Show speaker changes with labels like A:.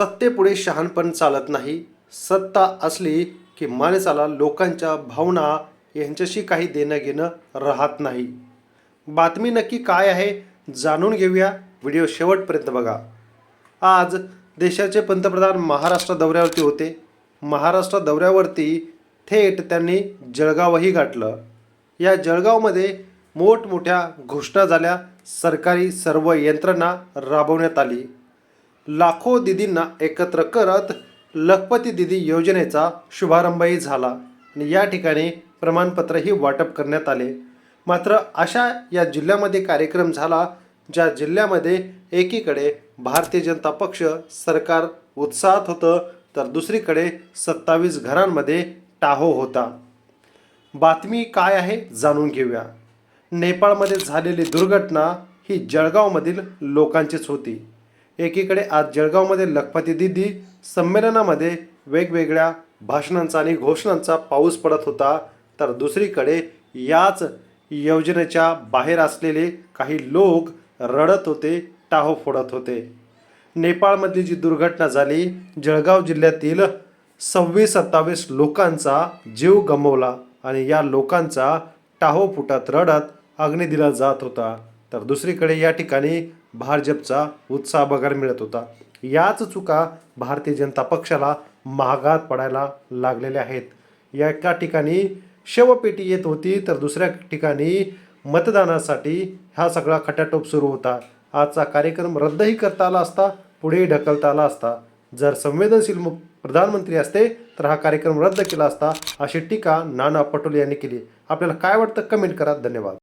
A: सत्तेपुढे शहाणपण चालत नाही. सत्ता असली की माणसाला लोकांच्या भावना यांच्याशी काही देणं घेणं राहत नाही. बातमी नक्की काय आहे जाणून घेऊया. व्हिडिओ शेवटपर्यंत बघा. आज देशाचे पंतप्रधान महाराष्ट्र दौऱ्यावरती होते. महाराष्ट्र दौऱ्यावरती थेट त्यांनी जळगावही गाठलं. या जळगावमध्ये मोठमोठ्या घोषणा झाल्या. सरकारी सर्व यंत्रणा राबवण्यात आली. लाखो दिदींना एकत्र करत लखपती दिदी योजनेचा शुभारंभही झाला. आणि या ठिकाणी प्रमाणपत्रही वाटप करण्यात आले. मात्र अशा या जिल्ह्यामध्ये कार्यक्रम झाला ज्या जिल्ह्यामध्ये एकीकडे भारतीय जनता पक्ष सरकार उत्साहात होतं तर दुसरीकडे सत्तावीस घरांमध्ये टाहो होता. बातमी काय आहे जाणून घेऊया. नेपाळमध्ये झालेली दुर्घटना ही जळगावमधील लोकांचीच होती. एकीकडे आज जळगावमध्ये लखपती दिदी संमेलनामध्ये वेगवेगळ्या भाषणांचा आणि घोषणांचा पाऊस पडत होता तर दुसरीकडे याच योजनेच्या बाहेर असलेले काही लोक रडत होते टाहो फोडत होते. नेपाळमधली जी दुर्घटना झाली जळगाव जिल्ह्यातील सव्वीस सत्तावीस लोकांचा जीव गमवला आणि या लोकांचा टाहो फुटत रडत अग्नी दिला जात होता. तर दुसरीकडे या ठिकाणी भाजपचा उत्साह बघायला मिळत होता. याच चुका भारतीय जनता पक्षाला महागात पडायला लागलेल्या आहेत. या एका ठिकाणी शवपेटी येत होती तर दुसऱ्या ठिकाणी मतदानासाठी हा सगळा खटाटोप सुरू होता. आजचा कार्यक्रम रद्दही करता आला असता पुढेही ढकलता आला असता. जर संवेदनशील मुख प्रधानमंत्री असते तर हा कार्यक्रम रद्द केला असता अशी टीका नाना पटोले यांनी केली. आपल्याला काय वाटतं? कमेंट करा. धन्यवाद.